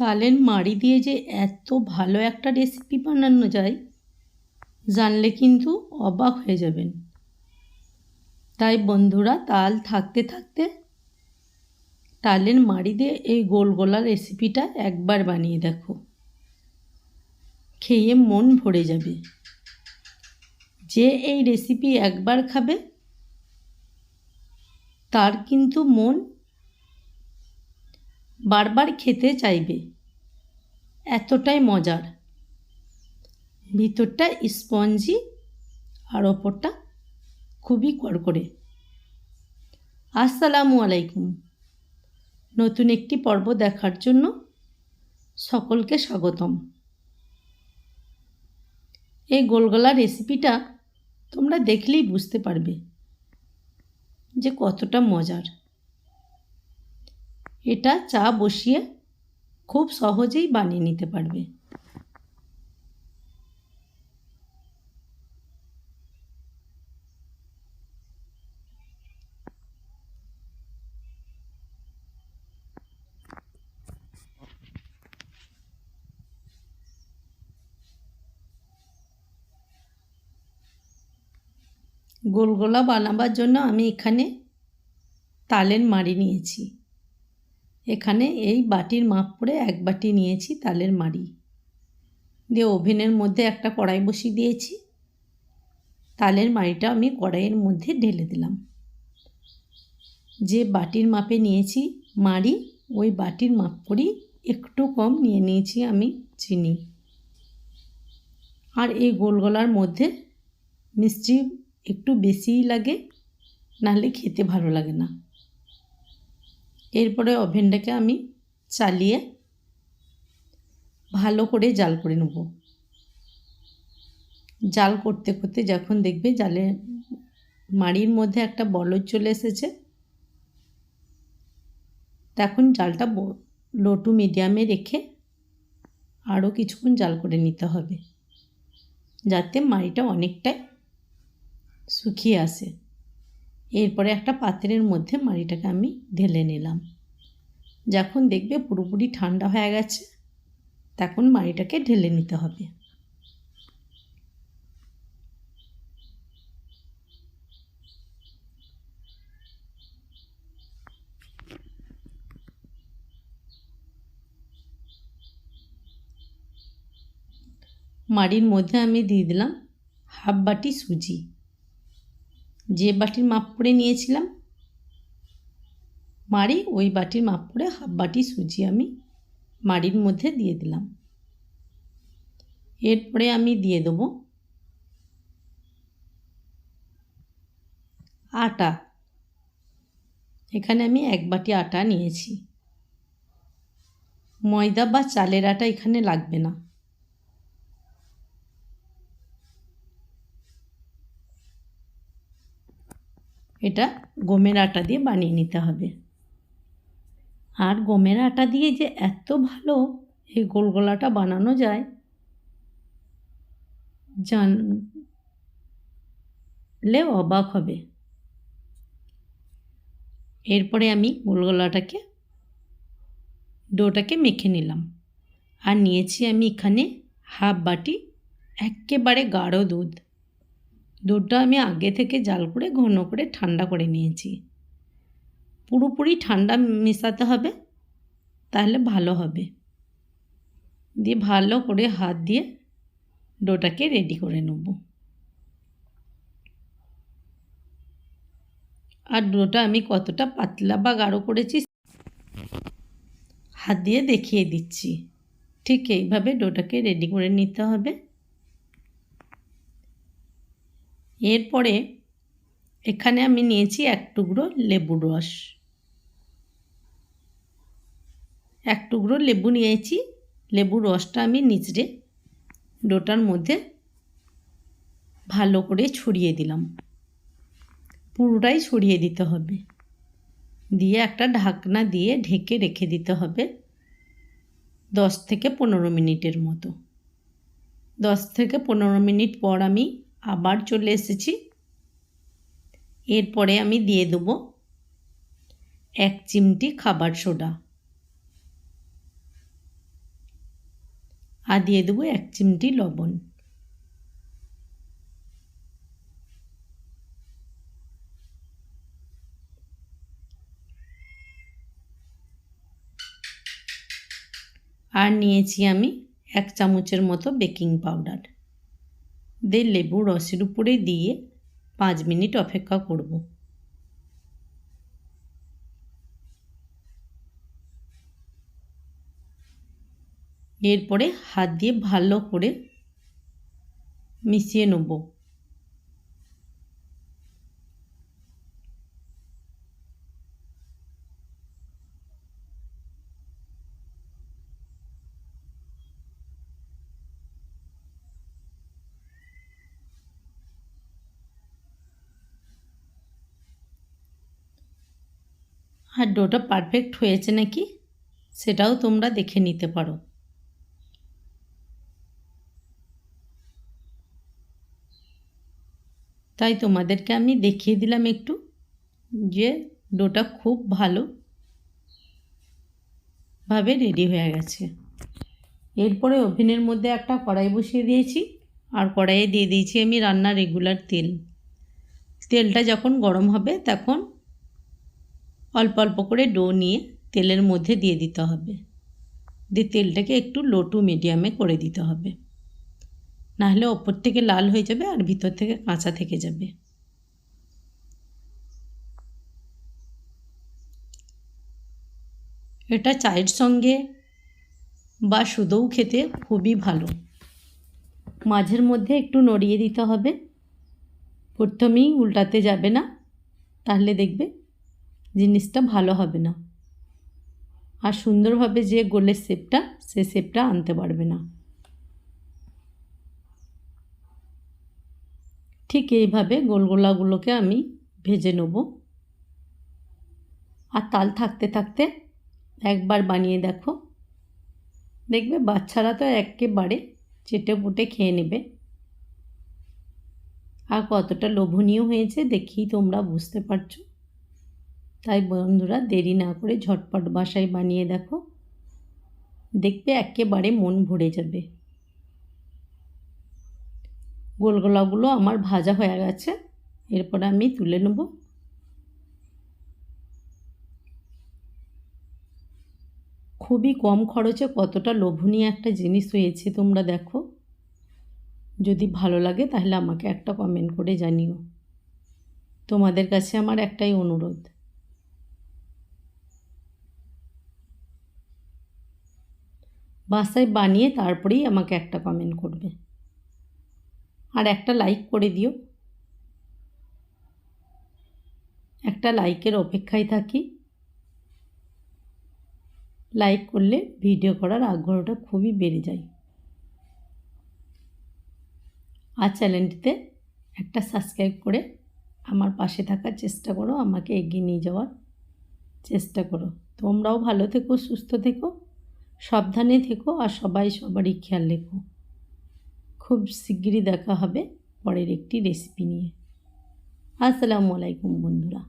তালের মাড়ি দিয়ে যে এত ভালো একটা রেসিপি বানানো যায়, জানলে কিন্তু অবাক হয়ে যাবেন। তাই বন্ধুরা, তাল থাকতে থাকতে তালের মাড়ি দিয়ে এই গোল গোলা রেসিপিটা একবার বানিয়ে দেখো। খেয়ে মন ভরে যাবে। যে এই রেসিপি একবার খাবে, তার কিন্তু মন বারবার খেতে চাইবে। এতটাই মজার। ভিতরটা স্পঞ্জি আর ওপরটা খুবই কড়কড়ে। আসসালামু আলাইকুম। নতুন একটি পর্ব দেখার জন্য সকলকে স্বাগতম। এই গোলগলা রেসিপিটা তোমরা দেখলেই বুঝতে পারবে যে কতটা মজার। এটা চা বসিয়ে খুব সহজেই বানিয়ে নিতে পারবে। গোলগোলা বানাবার জন্য আমি এখানে তালের মাড়ি নিয়েছি। এখানে এই বাটির মাপ করে এক বাটি নিয়েছি তালের মাড়ি। দিয়ে ওভেনের মধ্যে একটা কড়াই বসিয়ে দিয়েছি। তালের মাড়িটা আমি কড়াইয়ের মধ্যে ঢেলে দিলাম। যে বাটির মাপে নিয়েছি মাড়ি, ওই বাটির মাপ করেই একটু কম নিয়ে নিয়েছি আমি চিনি। আর এই গোলগলার মধ্যে মিষ্টি একটু বেশিই লাগে, নাহলে খেতে ভালো লাগে না। এরপরে ওভেনটাকে আমি চালিয়ে ভালো করে জাল করে নেব। জাল করতে করতে যখন দেখবে জালে মাড়ির মধ্যে একটা বলদ চলে এসেছে, তখন জালটা লো টু মিডিয়ামে রেখে আরও কিছুক্ষণ জাল করে নিতে হবে, যাতে মাড়িটা অনেকটাই শুকিয়ে আসে। এরপরে একটা পাত্রের মধ্যে মাড়িটাকে আমি ঢেলে নিলাম। যখন দেখবে পুরোপুরি ঠান্ডা হয়ে গেছে, তখন মাড়িটাকে ঢেলে নিতে হবে। মাড়ির মধ্যে আমি দিয়ে দিলাম হাফ বাটি সুজি। যে বাটির মাপ করে নিয়েছিলাম মাড়ি ওই বাটির মাপ করে হাফ বাটি সুজি আমি মাড়ির মধ্যে দিয়ে দিলাম। এরপরে আমি দিয়ে দেবো আটা। এখানে আমি এক বাটি আটা নিয়েছি। ময়দা বা চালের আটা এখানে লাগবে না। এটা গমের আটা দিয়ে বানিয়ে নিতে হবে। আর গমের আটা দিয়ে যে এত ভালো এই গোলগোলাটা বানানো যায় জানলে অবাক হবে। এরপরে আমি গোলগোলাটাকে, ডোটাকে মেখে নিলাম। আর নিয়েছি আমি এখানে হাফ বাটি একেবারে গাঢ় দুধ। দুধটা আমি আগে থেকে জাল করে, ঘন করে, ঠান্ডা করে নিয়েছি। পুরোপুরি ঠান্ডা মেশাতে হবে, তাহলে ভালো হবে। দিয়ে ভালো করে হাত দিয়ে ডোটাকে রেডি করে নেব। আর ডোটা আমি কতটা পাতলা বা গাঢ় করেছি, হাত দিয়ে দেখিয়ে দিচ্ছি। ঠিক এইভাবে ডোটাকে রেডি করে নিতে হবে। এরপরে এখানে আমি নিয়েছি এক টুকরো লেবুর রস। এক টুকরো লেবু নিয়েছি। লেবুর রসটা আমি নিচড়ে ডোটার মধ্যে ভালো করে ছড়িয়ে দিলাম। পুরোটাই ছড়িয়ে দিতে হবে। দিয়ে একটা ঢাকনা দিয়ে ঢেকে রেখে দিতে হবে দশ থেকে পনেরো মিনিটের মতো। দশ থেকে পনেরো মিনিট পর আমি আবার চলে এসেছি। এরপরে আমি দিয়ে দেবো এক চিমটি খাবার সোডা। আর দিয়ে দেবো এক চিমটি লবণ। আর নিয়েছি আমি এক চামচের মতো বেকিং পাউডার। দিয়ে লেবু রসের উপরে দিয়ে পাঁচ মিনিট অপেক্ষা করব। এরপরে হাত দিয়ে ভালো করে মিশিয়ে নেব। আর ডোটা পারফেক্ট হয়েছে নাকি সেটাও তোমরা দেখে নিতে পারো। তাই তোমাদেরকে আমি দেখিয়ে দিলাম একটু যে ডোটা খুব ভালো ভাবে রেডি হয়ে গেছে। এরপরে ওভেনের মধ্যে একটা কড়াই বসিয়ে দিয়েছি আর কড়াইয়ে দিয়ে দিয়েছি আমি রান্নার রেগুলার তেল। তেলটা যখন গরম হবে তখন অল্প অল্প করে ডো নিয়ে তেলের মধ্যে দিয়ে দিতে হবে। দিয়ে তেলটাকে একটু লো টু মিডিয়ামে করে দিতে হবে। নাহলে ওপর থেকে লাল হয়ে যাবে আর ভিতর থেকে কাঁচা থেকে যাবে। এটা চায়ের সঙ্গে বা শুধুও খেতে খুবই ভালো। মাঝের মধ্যে একটু নড়িয়ে দিতে হবে। প্রথমেই উল্টাতে যাবে না। তাহলে দেখবে জিনিসটা ভালো হবে না। আর সুন্দরভাবে যে গোলের শেপটা, সে শেপটা আনতে পারবে না। ঠিক এইভাবে গোলগোলাগুলোকে আমি ভেজে নেব। আর তাল থাকতে থাকতে একবার বানিয়ে দেখো। দেখবে বাচ্চারা তো একেবারে চেটে পুটে খেয়ে নেবে। আর কতটা লোভনীয় হয়েছে দেখেই তোমরা বুঝতে পারছ। তাই বন্ধুরা দেরি না করে ঝটপট বাসায় বানিয়ে দেখো। দেখবে একেবারে মন ভরে যাবে। গোলগোলাগুলো আমার ভাজা হয়ে গেছে, এরপর আমি তুলে নেব। খুবই কম খরচে কতটা লোভনীয় একটা জিনিস হয়েছে তোমরা দেখো। যদি ভালো লাগে তাহলে আমাকে একটা কমেন্ট করে জানিও। তোমাদের কাছে আমার একটাই অনুরোধ। বাসায় বানিয়ে তারপরেই আমাকে একটা কমেন্ট করবে। আর একটা লাইক করে দিও। একটা লাইকের অপেক্ষায় থাকি। লাইক করলে ভিডিও করার আগ্রহটা খুবই বেড়ে যায়। আর চ্যানেলটিতে একটা সাবস্ক্রাইব করে আমার পাশে থাকার চেষ্টা করো, আমাকে এগিয়ে নিয়ে যাওয়ার চেষ্টা করো। তোমরাও ভালো থেকো, সুস্থ থেকো। সাবধানে থেকো আর সবাই সবারই খেয়াল রেখো। খুব শিগগিরই দেখা হবে পরের একটি রেসিপি নিয়ে। আসসালামু আলাইকুম বন্ধুরা।